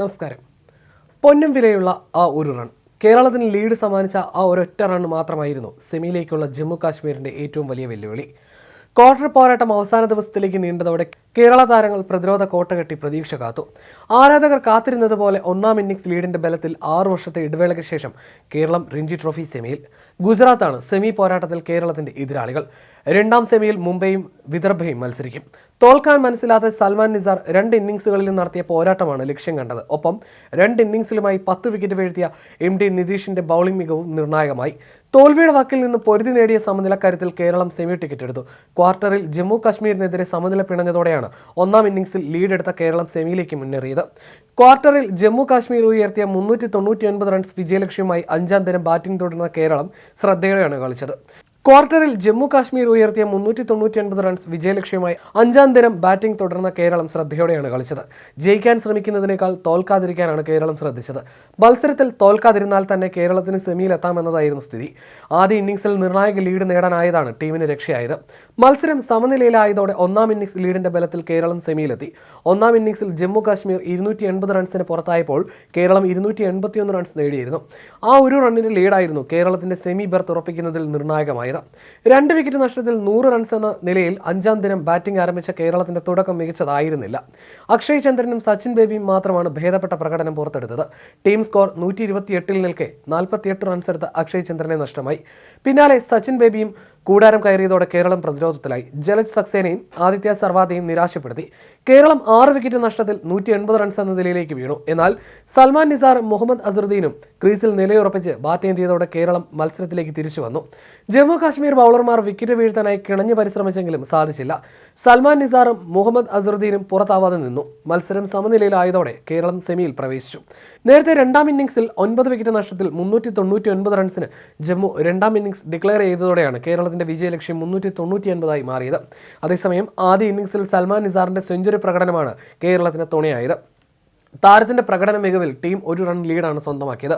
നമസ്കാരം. പൊന്നും വിലയുള്ള ആ ഒരു റൺ കേരളത്തിന് ലീഡ് സമ്മാനിച്ച ആ ഒരൊറ്റ റൺ മാത്രമായിരുന്നു സെമിയിലേക്കുള്ള ജമ്മു കാശ്മീരിന്റെ ഏറ്റവും വലിയ വെല്ലുവിളി. ക്വാർട്ടർ പോരാട്ടം അവസാന ദിവസത്തിലേക്ക് നീണ്ടതോടെ കേരള താരങ്ങൾ പ്രതിരോധ കോട്ട കെട്ടി പ്രതീക്ഷ കാത്തു. ആരാധകർ കാത്തിരുന്നത് പോലെ ഒന്നാം ഇന്നിംഗ്സ് ലീഡിന്റെ ബലത്തിൽ ആറു വർഷത്തെ ഇടവേളയ്ക്ക് ശേഷം കേരളം രഞ്ജി ട്രോഫി സെമിയിൽ. ഗുജറാത്താണ് സെമി പോരാട്ടത്തിൽ കേരളത്തിന്റെ എതിരാളികൾ. രണ്ടാം സെമിയിൽ മുംബൈയും വിദർഭയും മത്സരിക്കും. തോൽക്കാൻ മനസ്സിലാത്ത സൽമാൻ നിസാർ രണ്ട് ഇന്നിംഗ്സുകളിലും നടത്തിയ പോരാട്ടമാണ് ലക്ഷ്യം കണ്ടത്. ഒപ്പം രണ്ട് ഇന്നിംഗ്സിലുമായി പത്ത് വിക്കറ്റ് വീഴ്ത്തിയ എം ഡി നിതീഷിന്റെ ബൗളിംഗ് മികവും നിർണായകമായി. തോൽവിയുടെ വാക്കിൽ നിന്ന് പൊരുതി നേടിയ സമനിലക്കാര്യത്തിൽ കേരളം സെമി ടിക്കറ്റ് എടുത്തു. ക്വാർട്ടറിൽ ജമ്മു കാശ്മീരിനെതിരെ സമനില പിണഞ്ഞതോടെയാണ് ഒന്നാം ഇന്നിംഗ്സിൽ ലീഡെടുത്ത കേരളം സെമിയിലേക്ക് മുന്നേറിയത്. ക്വാർട്ടറിൽ ജമ്മു കാശ്മീർ ഉയർത്തിയ മുന്നൂറ്റി തൊണ്ണൂറ്റി റൺസ് വിജയലക്ഷ്യമായി അഞ്ചാം ദിനം ബാറ്റിംഗ് തുടർന്ന കേരളം ശ്രദ്ധയോടെയാണ് കളിച്ചത്. ക്വാർട്ടറിൽ ജമ്മു കാശ്മീർ ഉയർത്തിയ മുന്നൂറ്റി തൊണ്ണൂറ്റി ഒൻപത് റൺസ് വിജയലക്ഷ്യമായി അഞ്ചാം ദിനം ബാറ്റിംഗ് തുടർന്ന കേരളം ശ്രദ്ധയോടെയാണ് കളിച്ചത്. ജയിക്കാൻ ശ്രമിക്കുന്നതിനേക്കാൾ തോൽക്കാതിരിക്കാനാണ് കേരളം ശ്രദ്ധിച്ചത്. മത്സരത്തിൽ തോൽക്കാതിരുന്നാൽ തന്നെ കേരളത്തിന് സെമിയിലെത്താമെന്നതായിരുന്നു സ്ഥിതി. ആദ്യ ഇന്നിംഗ്സിൽ നിർണായക ലീഡ് നേടാനായതാണ് ടീമിന് രക്ഷയായത്. മത്സരം സമനിലയിലായതോടെ ഒന്നാം ഇന്നിംഗ്സ് ലീഡിന്റെ ബലത്തിൽ കേരളം സെമിയിലെത്തി. ഒന്നാം ഇന്നിംഗ്സിൽ ജമ്മു കാശ്മീർ ഇരുന്നൂറ്റി എൺപത് റൺസിന് പുറത്തായപ്പോൾ കേരളം ഇരുന്നൂറ്റി എൺപത്തിയൊന്ന് റൺസ് നേടിയിരുന്നു. ആ ഒരു റണ്ണിന്റെ ലീഡായിരുന്നു കേരളത്തിന്റെ സെമി ബെർത്ത് ഉറപ്പിക്കുന്നതിൽ നിർണായകമായത് രണ്ട് വിക്കറ്റ് നഷ്ടത്തിൽ നൂറ് റൺസ് എന്ന നിലയിൽ അഞ്ചാം ദിനം ബാറ്റിംഗ് ആരംഭിച്ച കേരളത്തിന്റെ തുടക്കം മികച്ചതായിരുന്നില്ല. അക്ഷയ് ചന്ദ്രനും സച്ചിൻ ബേബിയും മാത്രമാണ് ഭേദപ്പെട്ട പ്രകടനം പുറത്തെടുത്തത്. ടീം സ്കോർ നൂറ്റി ഇരുപത്തിയെട്ടിൽ നിൽക്കെ നാൽപ്പത്തിയെട്ട് റൺസ് എടുത്ത അക്ഷയ് ചന്ദ്രനെ നഷ്ടമായി. പിന്നാലെ സച്ചിൻ ബേബിയും കൂടാരം കയറിയതോടെ കേരളം പ്രതിരോധത്തിലായി. ജലജ് സക്സേനയും ആദിത്യ സർവാദയും നിരാശപ്പെടുത്തി. കേരളം ആറ് വിക്കറ്റ് നഷ്ടത്തിൽ നൂറ്റി എൺപത് റൺസ് എന്ന നിലയിലേക്ക് വീണു. എന്നാൽ സൽമാൻ നിസാർ മുഹമ്മദ് അസറുദ്ദീനും ക്രീസിൽ നിലയുറപ്പിച്ച് ബാറ്റിംഗ് കേരളം മത്സരത്തിലേക്ക് തിരിച്ചു വന്നു. ജമ്മു കാശ്മീർ ബൗളർമാർ വിക്കറ്റ് വീഴ്ത്താനായി കിണഞ്ഞു പരിശ്രമിച്ചെങ്കിലും സാധിച്ചില്ല. സൽമാൻ നിസാറും മുഹമ്മദ് അസറുദ്ദീനും പുറത്താവാതെ നിന്നു. മത്സരം സമനിലയിലായതോടെ കേരളം സെമിയിൽ പ്രവേശിച്ചു. നേരത്തെ രണ്ടാം ഇന്നിംഗ്സിൽ ഒൻപത് വിക്കറ്റ് നഷ്ടത്തിൽ മുന്നൂറ്റി റൺസിന് ജമ്മു രണ്ടാം ഇന്നിംഗ്സ് ഡിക്ലെയർ ചെയ്തതോടെയാണ് കേരളത്തിന്റെ വിജയലക്ഷ്യം മുന്നൂറ്റി തൊണ്ണൂറ്റി ഒൻപതായി മാറിയത്. അതേസമയം ആദ്യ ഇന്നിംഗ്സിൽ സൽമാൻ നിസാറിന്റെ സെഞ്ചുറി പ്രകടനമാണ് കേരളത്തിന് തുണയായത്. താരത്തിന്റെ പ്രകടന മികവിൽ ടീം ഒരു റൺ ലീഡാണ് സ്വന്തമാക്കിയത്.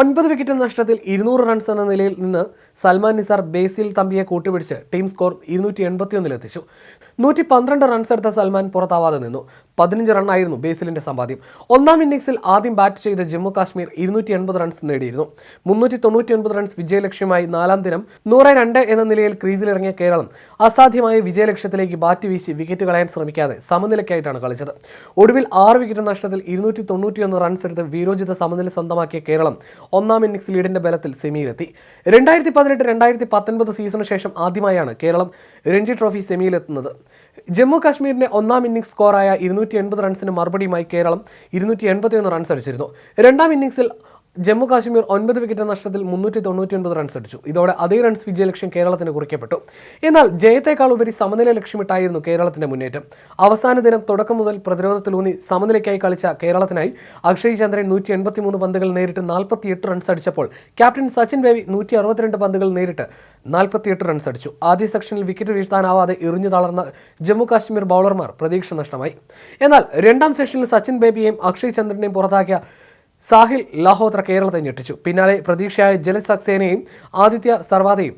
ഒൻപത് വിക്കറ്റ് നഷ്ടത്തിൽ ഇരുന്നൂറ് റൺസ് എന്ന നിലയിൽ നിന്ന് സൽമാൻ നിസാർ ബേസിൽ തമ്പിയെ കൂട്ടുപിടിച്ച് ടീം സ്കോർ ഇരുന്നൂറ്റി എൺപത്തിയൊന്നിലെത്തിച്ചു നൂറ്റി പന്ത്രണ്ട് റൺസ് എടുത്ത സൽമാൻ പുറത്താവാതെ നിന്നു. പതിനഞ്ച് റണ്ണായിരുന്നു ബേസിലിന്റെ സമ്പാദ്യം. ഒന്നാം ഇന്നിംഗ്സിൽ ആദ്യം ബാറ്റ് ചെയ്ത ജമ്മു കാശ്മീർ ഇരുന്നൂറ്റി എൺപത് റൺസ് നേടിയിരുന്നു. മുന്നൂറ്റി തൊണ്ണൂറ്റി ഒൻപത് റൺസ് വിജയലക്ഷ്യമായി നാലാം ദിനം നൂറ് രണ്ട് എന്ന നിലയിൽ ക്രീസിലിറങ്ങിയ കേരളം അസാധ്യമായ വിജയലക്ഷ്യത്തിലേക്ക് ബാറ്റ് വീശി വിക്കറ്റ് കളയാൻ ശ്രമിക്കാതെ സമനിലയ്ക്കായിട്ടാണ് കളിച്ചത്. ഒടുവിൽ ആറ് വിക്കറ്റ് നഷ്ടത്തിൽ ഇരുന്നൂറ്റി തൊണ്ണൂറ്റിയൊന്ന് റൺസ് എടുത്ത് വീരോചിത സമനില സ്വന്തമാക്കിയ കേരളം ഒന്നാം ഇന്നിംഗ്സ് ലീഡിന്റെ ബലത്തിൽ സെമിയിലെത്തി. രണ്ടായിരത്തി പതിനെട്ട് രണ്ടായിരത്തി പത്തൊൻപത് സീസണിന് ശേഷം ആദ്യമായാണ് കേരളം രഞ്ജി ട്രോഫി സെമിയിലെത്തുന്നത്. ജമ്മു കാശ്മീരിന്റെ ഒന്നാം ഇന്നിംഗ്സ് സ്കോറായ ഇരുന്നൂറ്റി എൺപത് റൺസിന് മറുപടിയുമായി കേരളം ഇരുന്നൂറ്റി എൺപത്തിയൊന്ന് റൺസ് അടിച്ചിരുന്നു. രണ്ടാം ഇന്നിംഗ്സിൽ ജമ്മു കാശ്മീർ ഒൻപത് വിക്കറ്റ് നഷ്ടത്തിൽ മുന്നൂറ്റി തൊണ്ണൂറ്റി ഒൻപത് റൺസ് അടിച്ചു. ഇതോടെ അതേ റൺസ് വിജയലക്ഷ്യം കേരളത്തിന് കുറിക്കപ്പെട്ടു. എന്നാൽ ജയത്തേക്കാൾ ഉപരി സമനില ലക്ഷ്യമിട്ടായിരുന്നു കേരളത്തിന്റെ മുന്നേറ്റം. അവസാന ദിനം തുടക്കം മുതൽ പ്രതിരോധത്തിലൂന്നി സമനിലയ്ക്കായി കളിച്ച കേരളത്തിനായി അക്ഷയ് ചന്ദ്രൻ നൂറ്റി എൺപത്തി മൂന്ന് പന്തുകൾ നേരിട്ട് നാൽപ്പത്തിയെട്ട് റൺസ് അടിച്ചപ്പോൾ ക്യാപ്റ്റൻ സച്ചിൻ ബേബി നൂറ്റി അറുപത്തിരണ്ട് പന്തുകൾ നേരിട്ട് നാൽപ്പത്തിയെട്ട് റൺസ് അടിച്ചു. ആദ്യ സെക്ഷനിൽ വിക്കറ്റ് വീഴ്ത്താനാവാതെ എറിഞ്ഞു തളർന്ന ജമ്മു കാശ്മീർ ബൗളർമാർ പ്രതീക്ഷ നഷ്ടമായി. എന്നാൽ രണ്ടാം സെക്ഷനിൽ സച്ചിൻ ബേബിയെയും അക്ഷയ് ചന്ദ്രനെയും പുറത്താക്കിയ സാഹിൽ ലാഹോത്ര കേരളത്തെ ഞെട്ടിച്ചു. പിന്നാലെ പ്രതീക്ഷയായ ജലസക്സേനയും ആദിത്യ സർവാദയും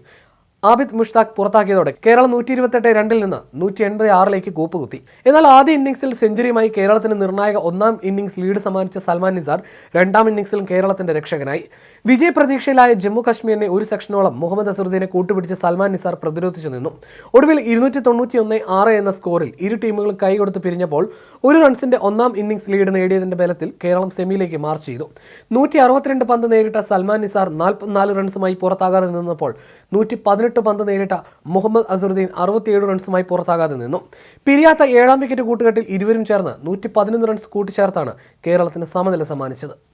ആബിദ് മുഷ്താഖ് പുറത്താക്കിയതോടെ കേരളം നൂറ്റി ഇരുപത്തെട്ട് രണ്ടിൽ നിന്ന് നൂറ്റി എൺപത് ആറിലേക്ക് കൂപ്പുകുത്തി. എന്നാൽ ആദ്യ ഇന്നിംഗ്സിൽ സെഞ്ചുറിയുമായി കേരളത്തിന് നിർണായക ഒന്നാം ഇന്നിംഗ്സ് ലീഡ് സമ്മാനിച്ച സൽമാൻ നിസാർ രണ്ടാം ഇന്നിംഗ്സിലും കേരളത്തിന്റെ രക്ഷകനായി. വിജയ പ്രതീക്ഷയിലായ ജമ്മു കാശ്മീരിനെ ഒരു സെക്ഷനോളം മുഹമ്മദ് അസറുദ്ദീനെ കൂട്ടുപിടിച്ച് സൽമാൻ നിസാർ പ്രതിരോധിച്ചു നിന്നു. ഒടുവിൽ ഇരുന്നൂറ്റി തൊണ്ണൂറ്റി ഒന്ന് ആറ് എന്ന സ്കോറിൽ ഇരു ടീമുകളും കൈകൊടുത്ത് പിരിഞ്ഞപ്പോൾ ഒരു റൺസിന്റെ ഒന്നാം ഇന്നിംഗ്സ് ലീഡ് നേടിയതിന്റെ ബലത്തിൽ കേരളം സെമിയിലേക്ക് മാർച്ച് ചെയ്തു. നൂറ്റി അറുപത്തിരണ്ട് പന്ത് നേരിട്ട സൽമാൻ നിസാർ നാൽപ്പത്തിനാല് റൺസുമായി പുറത്താകാതെ നിന്നപ്പോൾ നൂറ്റി പതിനെട്ട് പന്ത് നേരിട്ട മുഹമ്മദ് അസറുദ്ദീൻ അറുപത്തിയേഴ് റൺസുമായി പുറത്താകാതെ നിന്നു. പിരിയാത്ത ഏഴാം വിക്കറ്റ് കൂട്ടുകെട്ടിൽ ഇരുവരും ചേർന്ന് നൂറ്റി പതിനൊന്ന് റൺസ് കൂട്ടിച്ചേർത്താണ് കേരളത്തിന് സമനില സമ്മാനിച്ചത്.